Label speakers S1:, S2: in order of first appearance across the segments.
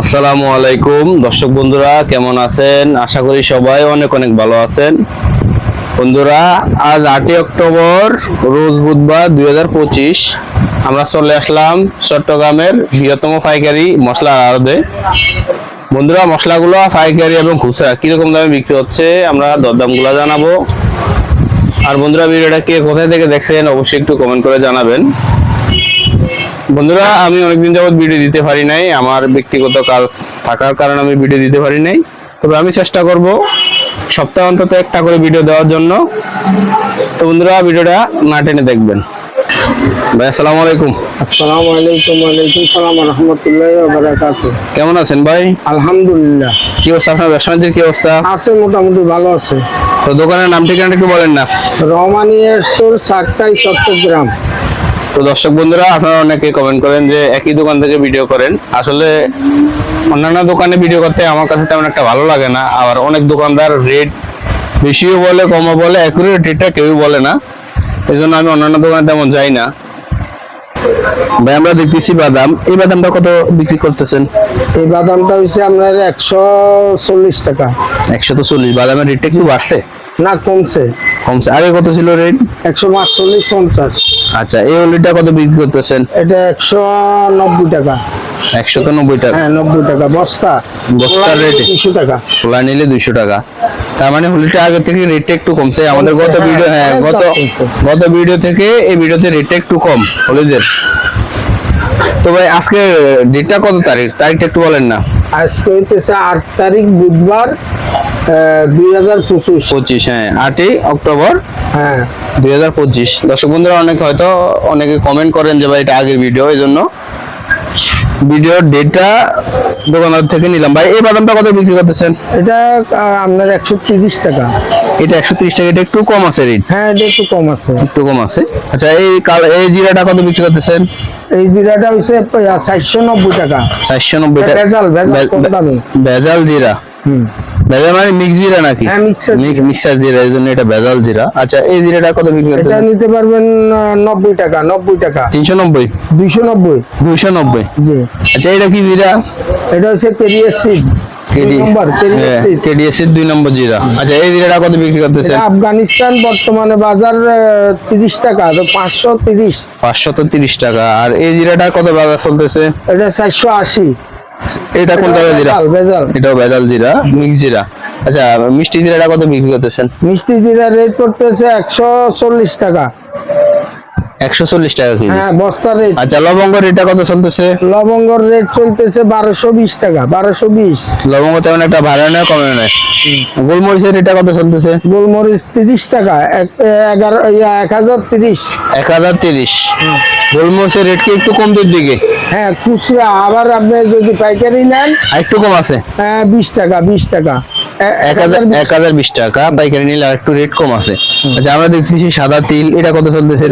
S1: আসসালামু আলাইকুম। দর্শক বন্ধুরা, কেমন আছেন? আশা করি সবাই অনেক অনেক ভালো আছেন। বন্ধুরা, আজ আটই অক্টোবর, রোজ বুধবার দু হাজার পঁচিশ। আমরা চলে আসলাম চট্টগ্রামের বৃহত্তম পাইকারি মশলা আড়তে। বন্ধুরা, মশলাগুলো পাইকারি এবং খুচরা কীরকম দামে বিক্রি হচ্ছে আমরা দরদামগুলো জানাব। আর বন্ধুরা, ভিডিওটা কে কোথায় থেকে দেখছেন অবশ্যই একটু কমেন্ট করে জানাবেন। বন্ধুরা আমি অনেকদিন যাবত ভিডিও দিতে পারি নাই। আমার ব্যক্তিগত কাজ থাকার কারণে আমি ভিডিও দিতে পারি নাই। তবে আমি চেষ্টা করব সপ্তাহ অন্তত একটা করে ভিডিও দেওয়ার জন্য। তো বন্ধুরা ভিডিওটা না টেনে দেখবেন। ভাই আসসালামু আলাইকুম।
S2: আসসালামু আলাইকুম ওয়ালাইকুম সালাম রহমতুল্লাহ বারাকাতু
S1: কেমন আছেন ভাই?
S2: আলহামদুলিল্লাহ।
S1: কি অবস্থা আপনার? ব্যবসা কি অবস্থা?
S2: আছে মোটামুটি ভালো আছে।
S1: তো দোকানের নাম ঠিকানা একটু বলেন না।
S2: রহমানিয়া স্টোর চারটাই চট্টগ্রাম
S1: তো দর্শক বন্ধুরা আপনারা অনেকে কমেন্ট করেন যে একই দোকান থেকে ভিডিও করেন। আসলে অন্যান্য দোকানে ভিডিও করতে আমার কাছে তেমন একটা ভালো লাগে না। আবার অনেক দোকানদার রেট বেশিও বলে কমও বলে অ্যাকুরেট রেটটা কেউই বলে না। এই জন্য আমি অন্যান্য দোকানে তেমন যাই না। ভাই আমরা দেখতেছি বাদাম। এই বাদামটা কত বিক্রি করতেছেন?
S2: এই বাদামটা হচ্ছে আপনার একশো চল্লিশ টাকা।
S1: একশো তো চল্লিশ। বাদামের রেটটা একটু বাড়ছে?
S2: না কমছে।
S1: কমছে। আগে কত ছিল রেট
S2: একশো পঞ্চাশ।
S1: আচ্ছা এই কত বিক্রি করতেছেন?
S2: এটা একশো নব্বই টাকা।
S1: একশো তো নব্বই টাকা?
S2: হ্যাঁ নব্বই টাকা। বস্তা।
S1: বস্তার rate?
S2: দুশো টাকা।
S1: খোলা নিলে দুইশো টাকা। তার মানে হোলিটা আগে থেকে রেটটা একটু কমছে। আমাদের গত
S2: হ্যাঁ,
S1: ভিডিও হ্যাঁ গত গত ভিডিও থেকে এই ভিডিওতে রেটটা একটু কম হলিদের। তো ভাই আজকে ডেটটা কত তারিখ? তারিখটা একটু বলেন না।
S2: আজকে হইতেছে আট তারিখ বুধবার দুই হাজার পঁচিশ।
S1: পঁচিশ হ্যাঁ আটই অক্টোবর।
S2: হ্যাঁ।
S1: দুই হাজার পঁচিশ। দর্শক বন্ধুরা অনেক হয়তো অনেকে কমেন্ট করেন যে ভাই এটা আগের ভিডিও এই জন্য ভিডিওর ডেটা দোকানদার থেকে নিলাম। ভাই এই বাদামটা কত বিক্রি করতেছেন?
S2: এটা আপনার একশো তিরিশ টাকা।
S1: এটা একশো ত্রিশ টাকা এটা একটু কম আছে রেট
S2: হ্যাঁ এটা একটু কম আছে।
S1: একটু কম আছে। আচ্ছা এই কাল এই জিরাটা কত বিক্রি করতেছেন?
S2: এই জিরাটা হচ্ছে চারশো নব্বই টাকা।
S1: চারশো নব্বই টাকা।
S2: ভেজাল, ভেজাল,
S1: ভেজাল জিরা?
S2: হুম।
S1: ভেজাল মানে মিক্স জিরা নাকি?
S2: হ্যাঁ,
S1: মিক্সার জিরা। এই জন্য এটা ভেজাল জিরা। আচ্ছা এই জিরাটা কত বিক্রি
S2: এটা নিতে পারবেন আহ, নব্বই টাকা নব্বই টাকা।
S1: তিনশো নব্বই।
S2: দুইশো নব্বই।
S1: দুইশো নব্বই।
S2: জি।
S1: আচ্ছা এটা কি জিরা?
S2: এটা হচ্ছে কেরিয়ার সিড
S1: কেডিএসির দুই নম্বর জিরা। আচ্ছা এই জিরাটা কত বিক্রি করতেছেন?
S2: এটা আফগানিস্তান বর্তমানে বাজার তিরিশ টাকা তো পাঁচশো তিরিশ।
S1: পাঁচশত তিরিশ টাকা। আর এই জিরাটা কত বাজার চলতেছে?
S2: এটা চারশো আশি।
S1: এটা কোন জায়গায় জিরা?
S2: ভেজাল,
S1: এটাও ভেজাল জিরা মিক্স জিরা। আচ্ছা মিষ্টি জিরাটা কত বিক্রি করতেছেন?
S2: মিষ্টি জিরা রেট করতেছে একশো চল্লিশ টাকা।
S1: একশো চল্লিশ টাকা কেজি।
S2: হ্যাঁ বস্তার রেট
S1: আচ্ছা লবঙ্গ রেটটা কত চলতেছে?
S2: লবঙ্গর রেট চলতেছে বারোশো বিশ টাকা বারোশো বিশ।
S1: লবঙ্গ তেমন একটা ভালো নয় কমে নয়। গোলমরিচের রেটটা কত চলতেছে?
S2: গোলমরিচ তিরিশ টাকা এগারো এক হাজার তিরিশ।
S1: এক হাজার তিরিশ। গোলমরিচের রেট কি একটু কমতির দিকে?
S2: হ্যাঁ খুচরা আবার আপনি যদি পাইকারি নেন
S1: একটু কম আছে?
S2: হ্যাঁ বিশ টাকা বিশ টাকা।
S1: এক হাজার এক হাজার বিশ টাকা পাইকারি নিলে আর একটু রেট কম আছে। আচ্ছা আমরা দেখছি সাদা তিল এটা কত চলতেছে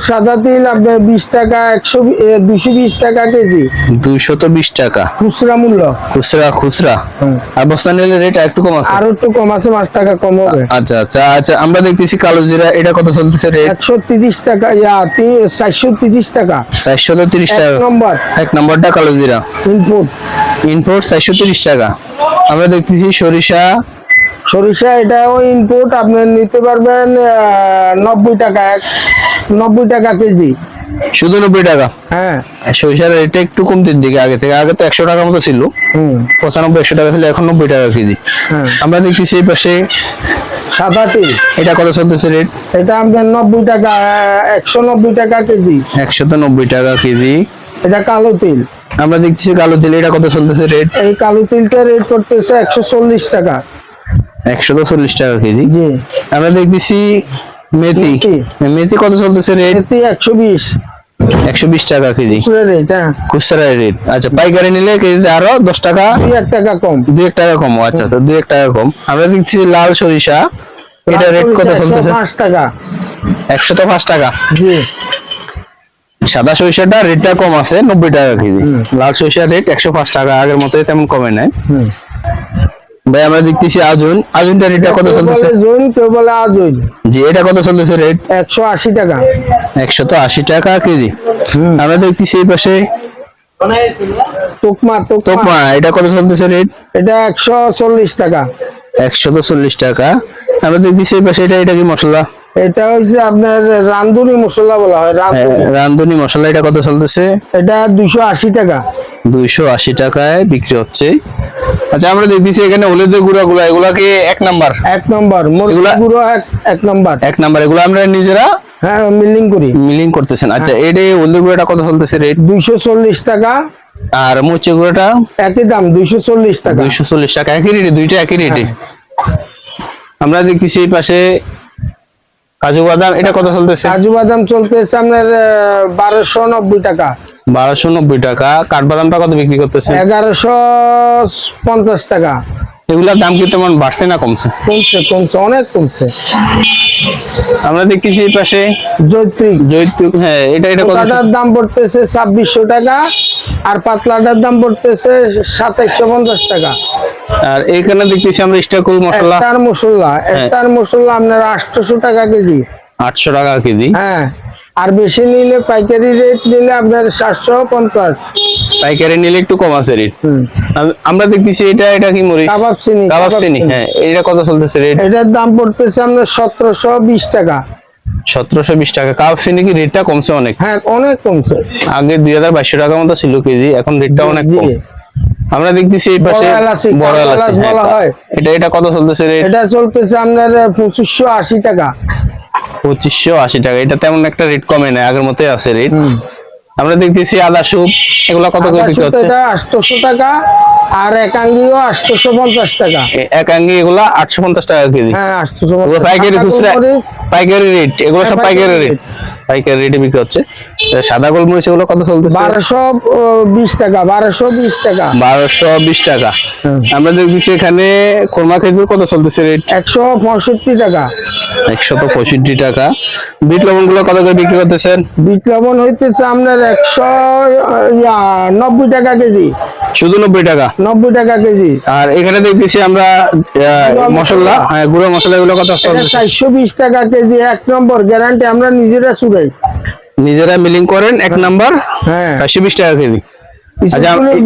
S2: সাদা তিল আপনার বিশ টাকা একশো দুশো বিশ টাকা কেজি।
S1: দুইশত বিশ টাকা।
S2: খুচরা মূল্য।
S1: খুচরা খুচরা? আর বস্তা নিলে রেট একটু কম আছে?
S2: আরও একটু কম আছে পাঁচ টাকা কম হবে।
S1: আচ্ছা আচ্ছা আচ্ছা আমরা দেখতেছি কালো জিরা এটা কত চলতেছে রেট
S2: একশো তিরিশ টাকা ইয়া তি- চারশো তিরিশ টাকা।
S1: চারশো তিরিশ টাকা।
S2: নম্বর।
S1: এক নম্বরটা কালো জিরা
S2: ইনপুট
S1: ইনপোর্ট চারশো তিরিশ টাকা। আমরা দেখতেছি সরিষা।
S2: সরিষা এটাও ইনপুট আপনি নিতে পারবেন নব্বই টাকা এক নব্বই টাকা কেজি।
S1: শুধু নব্বই টাকা?
S2: হ্যাঁ।
S1: আর সরিষার রেটটা একটু কমতির দিকে আগে থেকে। আগে তো একশো টাকার মতো ছিল। পঁচানব্বই একশো টাকা ছিল এখন নব্বই টাকা কেজি।
S2: হ্যাঁ।
S1: আমরা দেখতেছি এই পাশে
S2: সাদা তিল
S1: এটা কত চলতেছে রেট
S2: এটা আপনার নব্বই টাকা একশো নব্বই টাকা কেজি।
S1: একশো তো নব্বই টাকা কেজি।
S2: এটা কালো তিল।
S1: আমরা দেখছি কালো তিল এটা কত চলতেছে রেট
S2: এই কালো তিলটা রেট করতেছে একশো চল্লিশ টাকা।
S1: একশো তো চল্লিশ টাকা কেজি?
S2: জি।
S1: আমরা দেখতেছি মেথি।
S2: মেথি।
S1: মেথি কত চলতেছে রেট
S2: এতে একশো বিশ।
S1: একশো বিশ টাকা কেজি।
S2: রেট হ্যাঁ।
S1: খুচরা রেট আচ্ছা পাইকারি নিলে কেজিতে আরও দশ টাকা?
S2: দুই এক টাকা কম।
S1: দুই এক টাকা কম। আচ্ছা আচ্ছা দুই এক টাকা কম। আমরা দেখছি লাল সরিষা। এটা রেট কত চলতেছে?
S2: পাঁচ টাকা।
S1: একশো তো পাঁচ টাকা।
S2: জি।
S1: সাদা সরিষাটা রেটটা কম আছে নব্বই টাকা কেজি। লাল সরিষার রেট একশো পাঁচ টাকা আগের মতোই তেমন কমে নাই। ভাই আমরা দেখতেছি আজুন। আজুনটা রেটটা কত চলতেছে?
S2: বলে জৈন কেউ বলে আজৈন।
S1: জি এটা কত চলতেছে রেট
S2: একশো আশি টাকা।
S1: একশো তো আশি টাকা কেজি। আমরা দেখতেছি এই পাশে
S2: তুকমা তুকমা
S1: এটা কত চলতেছে রেট
S2: এটা একশো চল্লিশ টাকা।
S1: একশো চল্লিশ টাকা। আমরা দেখতেছি এই পাশে এটা এটা কি মশলা?
S2: এটা হচ্ছে আপনার রান্ধুনি মশলা বলা হয়
S1: হ্যাঁ, রান্ধুনি মশলা এটা কত চলতেছে?
S2: এটা দুইশো আশি টাকা।
S1: দুইশো আশি টাকায় বিক্রি হচ্ছে। আচ্ছা আমরা দেখতেছি এখানে হলুদের গুঁড়া গুলা এগুলা কি এক নাম্বার?
S2: এক নম্বর মরিচ
S1: এগুলা-
S2: গুঁড়ো এক নম্বর।
S1: এক নাম্বার এগুলো আমরা নিজেরা
S2: হ্যাঁ মিলিং করি।
S1: মিলিং করতেছেন। আচ্ছা এটা এই হলুদের গুঁড়াটা কত চলতেছে রেট
S2: দুইশো চল্লিশ টাকা।
S1: আর মরিচের গুঁড়াটা?
S2: একই দাম দুইশো চল্লিশ টাকা।
S1: দুইশো চল্লিশ টাকা একই রেটে দুইটা একই রেটে আমরা দেখতেছি এই পাশে কাজু বাদাম এটা কত চলতেছে?
S2: কাজু বাদাম চলতেছে আপনার বারোশো নব্বই টাকা।
S1: বারোশো নব্বই টাকা কাঠবাদামটা কত বিক্রি করতেছে?
S2: এগারোশো পঞ্চাশ টাকা।
S1: এগুলার দাম কি তেমন বাড়ছে না কমছে?
S2: কমছে কমছে অনেক কমছে।
S1: আমরা দেখতেছি এই পাশে
S2: জৈত্রিক
S1: জৈতুক হ্যাঁ এটা এটা কত?
S2: দাম পড়তেছে ছাব্বিশশো টাকা আর পাতলাটার দাম পড়তেছে সাতাইশশো পঞ্চাশ টাকা।
S1: আর এইখানে দেখতেছি আমরা স্টাকুল মশলা।
S2: একটার মশলা একটার মশলা আপনার আটশোশো টাকা কেজি।
S1: আটশো টাকা কেজি।
S2: হ্যাঁ। আর বেশি নিলে পাইকারি রেট নিলে আপনার সাতশো পঞ্চাশ।
S1: পাইকারি নিলে একটু কম আছে রেট আমরা দেখতেছি এটা এটা কি মরিচ?
S2: কাবাব চিনি
S1: কাবাব চিনি। হ্যাঁ। এটা কত চলতেছে রেট
S2: এটার দাম পড়তেছে আপনার সতেরোশো বিশ টাকা।
S1: সতেরোশো বিশ টাকা। কাবাব চিনি কি রেটটা কমছে অনেক?
S2: হ্যাঁ অনেক কমছে।
S1: আগে দুই হাজার বাইশশো টাকার মতো ছিল কেজি এখন রেটটা অনেক। কম। আমরা দেখতেছি এই পাশে
S2: বড় এলাচ
S1: হ্যাঁ,
S2: বলা হয়।
S1: এটা এটা কত চলতেছে রেট
S2: এটা চলতেছে আপনার পঁচিশশো আশি টাকা।
S1: পঁচিশশো আশি টাকা। এটা তেমন একটা রেট কমে না আগের মতোই আছে রেট আমরা দেখতেছি আদা স্যুপ এগুলো কত করে বিক্রি হচ্ছে?
S2: এটা আটশোশো টাকা আর একাঙ্গিও আটশোশো পঞ্চাশ টাকা।
S1: এ- একাঙ্গি এগুলা আটশো পঞ্চাশ টাকা কেজি।
S2: হ্যাঁ আটশোশো
S1: ওগুলো পাইকারি খুচরা পাইকারি রেট এগুলো সব
S2: হ্যাঁ,
S1: পাইকারি রেট পাইকারি রেটে বিক্রি হচ্ছে। সাদা গোলমরিচ এগুলো কত চলতেছে?
S2: বারোশো বিশ টাকা বারোশো বিশ টাকা।
S1: বারোশো বিশ টাকা। আমরা দেখতেছি এখানে কোরমা খেজুর কত চলতেছে রেট
S2: একশো পঁয়ষট্টি টাকা।
S1: একশত পঁয়ষট্টি টাকা। বিট লবণগুলো কত করে বিক্রি করতেছেন?
S2: বিট লবণ হইতেছে আপনার একশো নব্বই টাকা কেজি।
S1: শুধু নব্বই টাকা?
S2: নব্বই টাকা কেজি।
S1: আর এখানে দেখতেছি আমরা মশলা। হ্যাঁ, গুঁড়ো মশলা এগুলো কত
S2: এটা চারশো বিশ টাকা কেজি এক নম্বর গ্যারান্টি আমরা নিজেরা চুড়াই
S1: নিজেরা মিলিং করেন এক নম্বর?
S2: হ্যাঁ।
S1: চারশো বিশ টাকা কেজি। আচ্ছা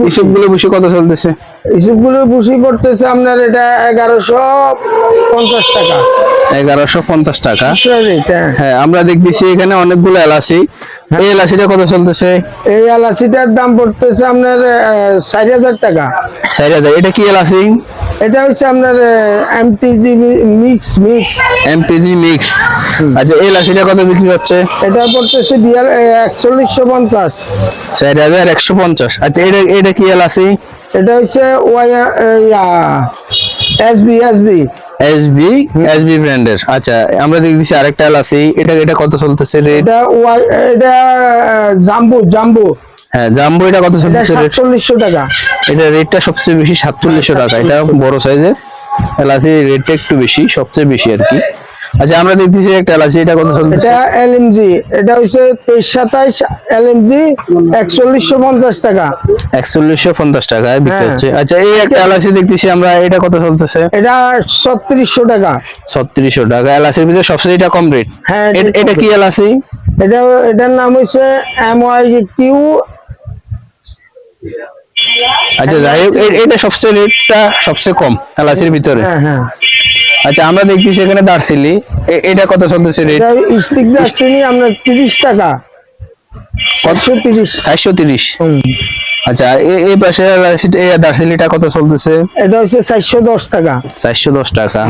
S2: ইসবগুলোর ভুসি-
S1: বেশি কত চলতেছে?
S2: ইসবগুলোর ভুসি পড়তেছে আপনার এটা এগারোশো পঞ্চাশ টাকা।
S1: এগারোশো পঞ্চাশ টাকা।
S2: হ্যাঁ।
S1: হ্যাঁ আমরা দেখতেছি এখানে অনেকগুলো এলাচি। এই এলাচিটা কত চলতেছে?
S2: এই এলাচিটার দাম পড়তেছে আপনার হাজার টাকা।
S1: চার হাজার। এটা কি এলাচি?
S2: এটা হচ্ছে আপনার MTG mix mix
S1: MPG mix আচ্ছা এই কত বিক্রি হচ্ছে?
S2: এটা পড়তেছে বিয়ার একচল্লিশশো পঞ্চাশ।
S1: চার হাজার একশো পঞ্চাশ। আচ্ছা এটা এটা কি এলাচি?
S2: এটা হচ্ছে Y SB SB
S1: SB SB ব্র্যান্ডের আচ্ছা আমরা দেখতেছি আরেকটা এলাচি এটা এটা কত চলতেছে রেট
S2: এটা এটা জাম্বু জাম্বু।
S1: হ্যাঁ জাম্বো এটা কত চলতেছে রেট
S2: সাতচল্লিশশো টাকা।
S1: এটা রেটটা সবচেয়ে বেশি সাতচল্লিশশো টাকা। এটা বড় সাইজের এলাচি রেটটা একটু বেশি সবচেয়ে বেশি আর কি। আচ্ছা আমরা দেখতেছি একটা এলাচি এটা কত চলতেছে?
S2: এটা এলএমজি এটা তেইশ সাতাইশ এলএমজি একচল্লিশশো পঞ্চাশ টাকা।
S1: একচল্লিশশো পঞ্চাশ টাকায় বিক্রি
S2: হ্যাঁ।
S1: হচ্ছে। আচ্ছা এই একটা এলাচি দেখতেছি আমরা এটা কত চলতেছে?
S2: এটা ছত্রিশশো টাকা।
S1: ছত্রিশশো টাকা এলাচির ভিতরে সবচেয়ে এটা কম রেট
S2: হ্যাঁ, এটা
S1: কি এলাচি
S2: এটা এটার নাম হচ্ছে এম ওয়াই কিউ
S1: আচ্ছা যাই হোক এটা সবচেয়ে রেটটা সবচেয়ে কম এলাচির ভিতরে।
S2: হ্যাঁ হ্যাঁ।
S1: আচ্ছা আমরা দেখতেছি এখানে দার্সিলি এটা কত চলতেছে রেট
S2: এটা স্টিক দারচিনি আপনার তিরিশ টাকা। হুম।
S1: আচ্ছা এই পাশে এই দার্সিলিটা কত চলতেছে?
S2: এটা হচ্ছে চারশো দশ টাকা।
S1: চারশো দশ টাকা।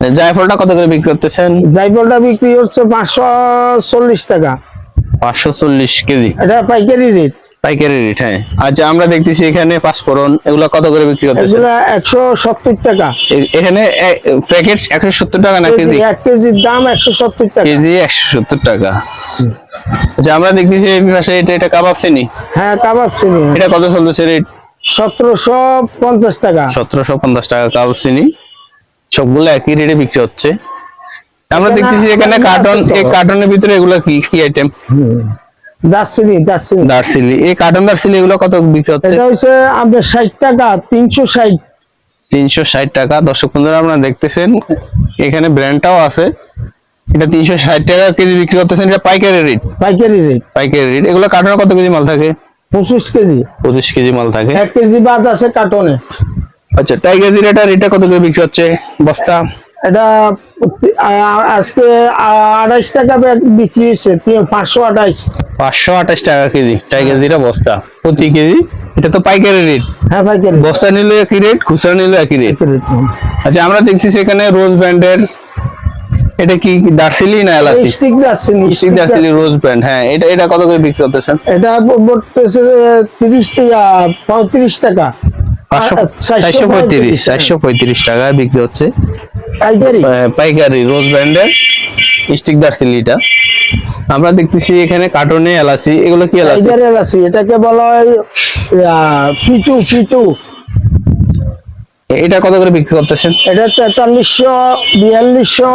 S1: জায়ফলটা কত করে বিক্রি করতেছেন?
S2: জাইফলটা বিক্রি হচ্ছে পাঁচশো চল্লিশ টাকা।
S1: পাঁচশো চল্লিশ কেজি।
S2: এটা পাইকারি রেট
S1: পাইকারি রেট হ্যাঁ। আচ্ছা আমরা দেখতেছি এখানে পাঁচফোড়ন এগুলো কত করে বিক্রি
S2: এগুলা একশো সত্তর টাকা।
S1: এখানে প্যাকেট একশো সত্তর টাকা না কেজি?
S2: এক কেজির দাম একশো সত্তর টাকা।
S1: কেজি একশো সত্তর টাকা। আচ্ছা আমরা দেখতেছি এই পাশে এটা এটা কাবাব চিনি?
S2: হ্যাঁ কাবাব চিনি।
S1: এটা কত চলতেছে রেট
S2: সতেরোশো পঞ্চাশ টাকা।
S1: সতেরোশো পঞ্চাশ টাকা কাবাব চিনি। সবগুলো একই রেটে বিক্রি হচ্ছে। আমরা দেখতেছি এখানে কার্টন এই কার্টনের ভিতরে এগুলো কি কি আইটেম
S2: দারচিনি দারচিনি
S1: দার্সিলি এই কার্টন দার্সিলি এগুলো কত বিক্রি হচ্ছে?
S2: এটা হচ্ছে আপনার ষাট টাকা তিনশো ষাট।
S1: তিনশো ষাট টাকা। দর্শক বন্ধুরা আপনারা দেখতেছেন এখানে ব্র্যান্ডটাও আছে। এটা তিনশো ষাট টাকা কেজি বিক্রি করতেছেন এটা পাইকারি রেট
S2: পাইকারি রেট
S1: পাইকারি রেট এগুলো কার্টনে কত কেজি মাল থাকে?
S2: পঁচিশ কেজি।
S1: পঁচিশ কেজি মাল থাকে।
S2: এক কেজি বাদ আছে কার্টনে।
S1: আচ্ছা টাইগার জিরাটার এটা কত করে বিক্রি হচ্ছে? বস্তা?
S2: এটা আজকে আড়াইশ টাকা বিক্রি হয়েছে পাঁচশো আঠাইশ
S1: পাঁচশো আঠাশ টাকা কেজি। টাইগার জিরা বস্তা। প্রতি কেজি? এটা তো পাইকারি রেট
S2: হ্যাঁ পাইকারি
S1: বস্তা নিলে একই রেট খুচরা নিলে একই রেট আচ্ছা আমরা দেখতেছি এখানে রোজ ব্র্যান্ডের এটা কি দার্সিলি না এলাচি?
S2: স্টিক যাচ্ছে
S1: স্টিক দার্সিলি রোজ ব্র্যান্ড হ্যাঁ। এটা এটা কত করে বিক্রি করতেছেন?
S2: এটা পড়তেছে তিরিশ পঁয়ত্রিশ টাকা।
S1: পাঁচশো
S2: আর
S1: চারশো পঁয়ত্রিশ
S2: হ্যাঁ।
S1: চারশো পঁয়ত্রিশ টাকায় বিক্রি হচ্ছে।
S2: পাইকারি?
S1: পাইকারি রোজ ব্র্যান্ডের স্টিক দার্সিলিটা আমরা দেখতেছি এখানে কার্টনে এলাচি এগুলো কি এলাচি?
S2: এলাচি এটাকে বলা হয় ফিটু ফিটু।
S1: এটা কত করে বিক্রি করতেছেন?
S2: এটা তেতাল্লিশশো বিয়াল্লিশশো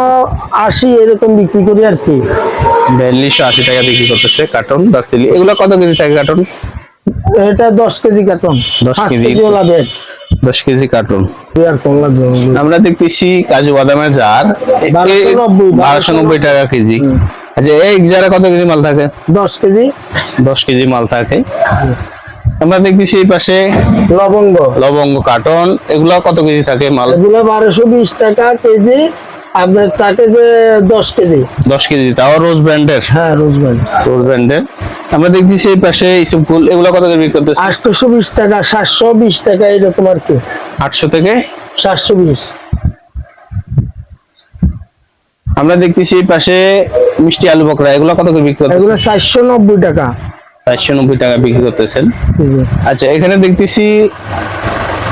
S2: আশি এরকম বিক্রি করি আর কি।
S1: বিয়াল্লিশশো আশি টাকা বিক্রি করতেছে কার্টন দার্সিলি এগুলো কত কেজি থাকে কার্টন?
S2: এটা দশ কেজি কার্টন।
S1: 10
S2: পাঁচ
S1: কেজি।
S2: ওলা
S1: দশ কেজি কার্টন।
S2: লাগবে।
S1: আমরা দেখতেছি কাজু বাদামের জার।
S2: বারোশো নব্বই
S1: টাকা কেজি। আচ্ছা এই জারে কত কেজি মাল থাকে?
S2: দশ কেজি।
S1: দশ কেজি মাল থাকে। আমরা দেখতেছি এই পাশে
S2: লবঙ্গ।
S1: লবঙ্গ কার্টন এগুলো কত কেজি থাকে মাল?
S2: এগুলো বারোশো বিশ টাকা কেজি। আপনার থাকে যে দশ কেজি।
S1: দশ কেজি তাও রোজ ব্র্যান্ডের?
S2: হ্যাঁ রোজগার
S1: রোজ ব্র্যান্ডের। আমরা দেখতেছি এই পাশে ইসব ফুল এগুলো কত করে বিক্রি করতেছে?
S2: আটশোশো বিশ টাকা সাতশো বিশ টাকা এরকম আর কি।
S1: আটশো থেকে?
S2: সাতশো বিশ।
S1: আমরা দেখতেছি এই পাশে মিষ্টি আলু বকরা এগুলো কত করে বিক্রি
S2: এগুলো
S1: করতেছে
S2: চারশো নব্বই টাকা।
S1: চারশো নব্বই টাকা বিক্রি করতেছেন। আচ্ছা এখানে দেখতেছি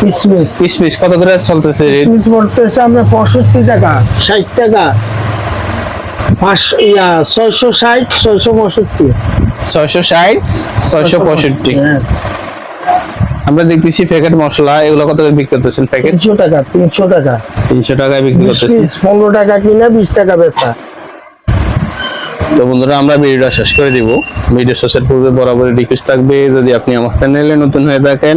S2: কিসমিস।
S1: কিসমিস কত করে চলতেছে
S2: কিসমিস পড়তেছে আমরা পঁয়ষট্টি টাকা ষাট টাকা। পাঁচশো ইয়া ছয়শো ষাট ছয়শো পঁয়ষট্টি।
S1: ছয়শো ষাট ছয়শো পঁয়ষট্টি।
S2: হ্যাঁ।
S1: আমরা দেখতেছি প্যাকেট মশলা এগুলো কত করে বিক্রি করতেছেন প্যাকেট
S2: তিনশো টাকা তিনশো টাকা।
S1: তিনশো টাকায় বিক্রি করতেছেন।
S2: পিস পনেরো টাকা কিনে বিশ টাকা বেচা।
S1: তো বন্ধুরা, আমরা ভিডিওটা শেষ করে দিব। ভিডিও শেষের পূর্বে বরাবরই রিকোয়েস্ট থাকবে, যদি আপনি আমার চ্যানেলে নতুন হয়ে থাকেন,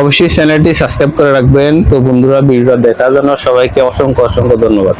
S1: অবশ্যই চ্যানেলটি সাবস্ক্রাইব করে রাখবেন। তো বন্ধুরা, ভিডিওটা দেখার জন্য সবাইকে অসংখ্য অসংখ্য ধন্যবাদ।